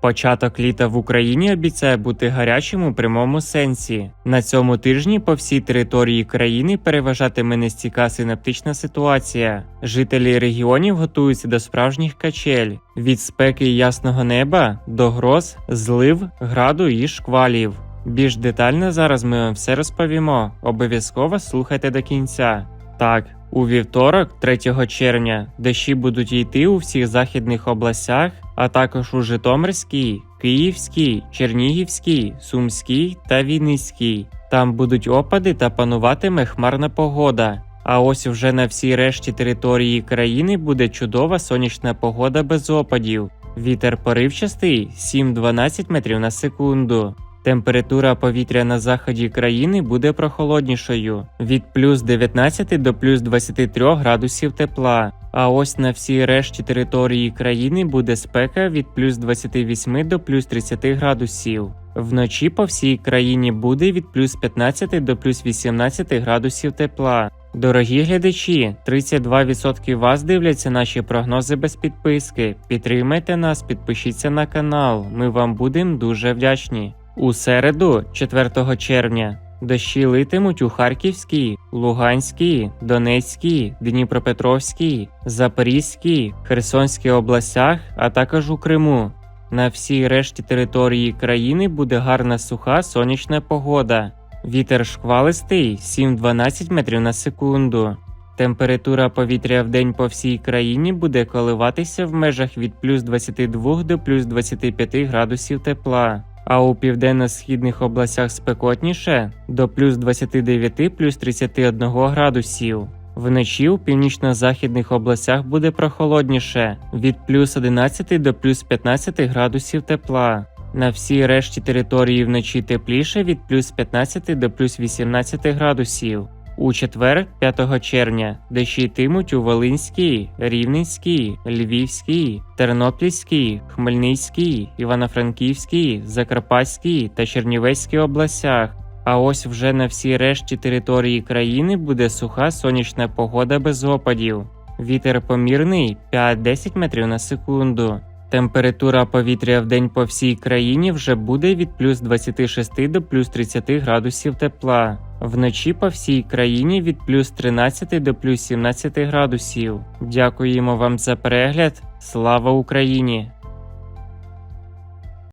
Початок літа в Україні обіцяє бути гарячим у прямому сенсі. На цьому тижні по всій території країни переважатиме нестійка синаптична ситуація. Жителі регіонів готуються до справжніх качель від спеки ясного неба до гроз, злив, граду і шквалів. Більш детально зараз ми вам все розповімо. Обов'язково слухайте до кінця. Так, у вівторок, 3 червня, дощі будуть йти у всіх західних областях, а також у Житомирській, Київській, Чернігівській, Сумській та Вінницькій. Там будуть опади та пануватиме хмарна погода. А ось вже на всій решті території країни буде чудова сонячна погода без опадів. Вітер поривчастий 7-12 метрів на секунду. Температура повітря на заході країни буде прохолоднішою від плюс 19 до плюс 23 градусів тепла. А ось на всій решті території країни буде спека від плюс 28 до плюс 30 градусів. Вночі по всій країні буде від плюс 15 до плюс 18 градусів тепла. Дорогі глядачі, 32% вас дивляться наші прогнози без підписки. Підтримайте нас, підпишіться на канал. Ми вам будемо дуже вдячні. У середу, 4 червня, дощі литимуть у Харківській, Луганській, Донецькій, Дніпропетровській, Запорізькій, Херсонській областях, а також у Криму. На всій решті території країни буде гарна суха сонячна погода. Вітер шквалистий 7-12 метрів на секунду. Температура повітря в день по всій країні буде коливатися в межах від плюс 22 до плюс 25 градусів тепла, а у південно-східних областях спекотніше до плюс 29 плюс 31 градусів. Вночі у північно-західних областях буде прохолодніше від плюс 11 до плюс 15 градусів тепла. На всій решті території вночі тепліше від плюс 15 до плюс 18 градусів. У четвер, 5 червня, дощі йтимуть у Волинській, Рівненській, Львівській, Тернопільській, Хмельницькій, Івано-Франківській, Закарпатській та Чернівецькій областях. А ось вже на всій решті території країни буде суха сонячна погода без опадів. Вітер помірний 5-10 метрів на секунду. Температура повітря в день по всій країні вже буде від плюс 26 до плюс 30 градусів тепла. Вночі по всій країні від плюс 13 до плюс 17 градусів. Дякуємо вам за перегляд. Слава Україні!